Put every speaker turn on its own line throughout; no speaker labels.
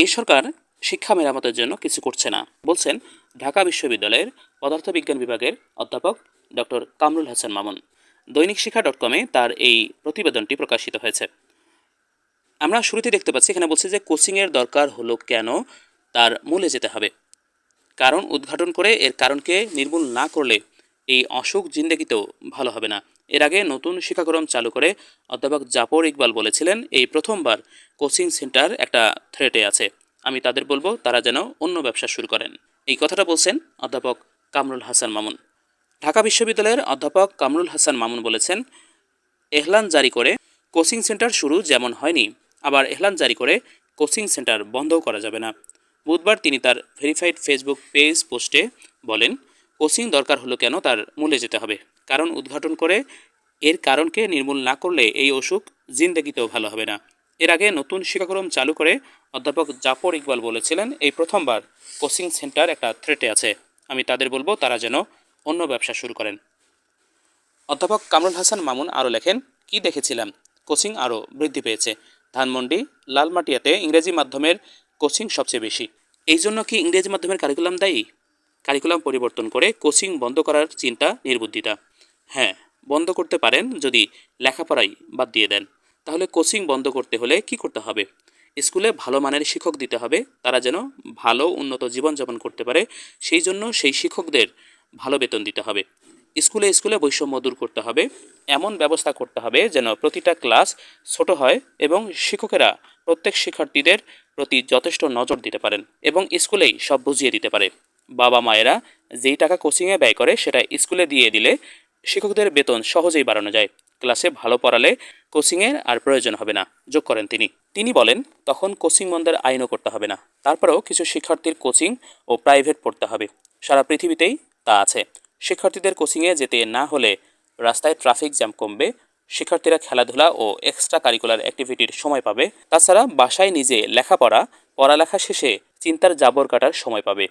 এই সরকার শিক্ষা মেরামতের জন্য কিছু করছে না, বলছেন ঢাকা বিশ্ববিদ্যালয়ের পদার্থবিজ্ঞান বিভাগের অধ্যাপক ডক্টর কামরুল হাসান মামুন। দৈনিক শিক্ষা ডট কমে তার এই প্রতিবেদনটি প্রকাশিত হয়েছে। আমরা শুরুতে দেখতে পাচ্ছি, এখানে বলছে যে কোচিংয়ের দরকার হলো কেন তার মূলে যেতে হবে। কারণ উদ্ঘাটন করে এর কারণকে নির্মূল না করলে এই অসুখ জিন্দেগিতেও ভালো হবে না। এর আগে নতুন শিক্ষাক্রম চালু করে অধ্যাপক জাফর ইকবাল বলেছিলেন, এই প্রথমবার কোচিং সেন্টার একটা থ্রেটে আছে। আমি তাদের বলব, তারা যেন অন্য ব্যবসা শুরু করেন। এই কথাটা বলছেন অধ্যাপক কামরুল হাসান মামুন। ঢাকা বিশ্ববিদ্যালয়ের অধ্যাপক কামরুল হাসান মামুন বলেছেন, এহলান জারি করে কোচিং সেন্টার শুরু যেমন হয়নি, আবার এহলান জারি করে কোচিং সেন্টার বন্ধও করা যাবে না। বুধবার তিনি তার ভেরিফাইড ফেসবুক পেজ পোস্টে বলেন, কোচিং দরকার হলো কেন তার মূলে যেতে হবে। কারণ উদ্ঘাটন করে এর কারণকে নির্মূল না করলে এই অসুখ জিন্দেগিতেও ভালো হবে না। এর আগে নতুন শিক্ষাক্রম চালু করে অধ্যাপক জাফর ইকবাল বলেছিলেন, এই প্রথমবার কোচিং সেন্টার একটা থ্রেটে আছে। আমি তাদের বলব তারা যেন অন্য ব্যবসা শুরু করেন। অধ্যাপক কামরুল হাসান মামুন আরও লেখেন, কি দেখেছিলাম? কোচিং আরও বৃদ্ধি পেয়েছে। ধানমন্ডি, লালমাটিয়াতে ইংরেজি মাধ্যমের কোচিং সবচেয়ে বেশি। এই জন্য কি ইংরেজি মাধ্যমের কারিকুলাম দায়ী? কারিকুলাম পরিবর্তন করে কোচিং বন্ধ করার চিন্তা নির্বুদ্ধিতা। হ্যাঁ বন্ধ করতে পারেন যদি লেখাপড়াই বাদ দিয়ে দেন। তাহলে কোচিং বন্ধ করতে হলে কি করতে হবে? স্কুলে ভালো মানের শিক্ষক দিতে হবে। তারা যেন ভালো, উন্নত জীবনযাপন করতে পারে, সেই জন্য সেই শিক্ষকদের ভালো বেতন দিতে হবে। স্কুলে স্কুলে বৈষম্য দূর করতে হবে। এমন ব্যবস্থা করতে হবে যেন প্রতিটা ক্লাস ছোট হয় এবং শিক্ষকেরা প্রত্যেক শিক্ষার্থীদের প্রতি যথেষ্ট নজর দিতে পারেন এবং স্কুলেই সব বুঝিয়ে দিতে পারে। বাবা মায়েরা যেই টাকা কোচিংয়ে ব্যয় করে সেটা স্কুলে দিয়ে দিলে শিক্ষকদের বেতন সহজেই বাড়ানো যায়। ক্লাসে ভালো পড়ালে কোচিংয়ের আর প্রয়োজন হবে না, যোগ করেন তিনি। তিনি বলেন, তখন কোচিং বন্ধের আইনও করতে হবে না। তারপরেও কিছু শিক্ষার্থীর কোচিং ও প্রাইভেট পড়তে হবে। সারা পৃথিবীতেই তা আছে। শিক্ষার্থীদের কোচিংয়ে যেতে না হলে রাস্তায় ট্রাফিক জ্যাম কমবে। শিক্ষার্থীরা খেলাধুলা ও এক্সট্রা কারিকুলার অ্যাক্টিভিটির সময় পাবে। তাছাড়া বাসায় নিজে লেখাপড়া, পড়ালেখা শেষে চিন্তার জাবর কাটার সময় পাবে।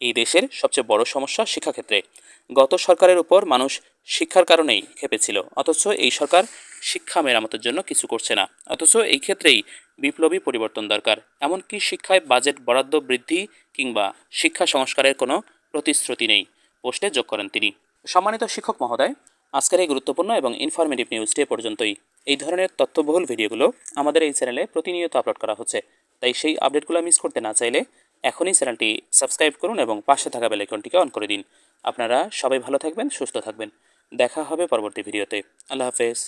এই দেশের সবচেয়ে বড় সমস্যা শিক্ষাক্ষেত্রে। গত সরকারের উপর মানুষ শিক্ষার কারণেই খেপেছিল অথচ এই সরকার শিক্ষা মেরামতের জন্য কিছু করছে না। অথচ এই ক্ষেত্রেই বিপ্লবী পরিবর্তন দরকার। এমনকি শিক্ষায় বাজেট বরাদ্দ বৃদ্ধি কিংবা শিক্ষা সংস্কারের কোনো প্রতিশ্রুতি নেই। পোস্টে যোগ করেন তিনি। সম্মানিত শিক্ষক মহোদয়, আজকের এই গুরুত্বপূর্ণ এবং ইনফরমেটিভ নিউজটি পর্যন্তই। এই ধরনের তথ্যবহুল ভিডিওগুলো আমাদের এই চ্যানেলে প্রতিনিয়ত আপলোড করা হচ্ছে। তাই সেই আপডেটগুলো মিস করতে না চাইলে এখনই চ্যানেলটি সাবস্ক্রাইব করুন এবং পাশে থাকা বেলাইকনটিকে অন করে দিন। আপনারা সবাই ভালো থাকবেন, সুস্থ থাকবেন। দেখা হবে পরবর্তী ভিডিওতে আল্লাহ হাফেজ।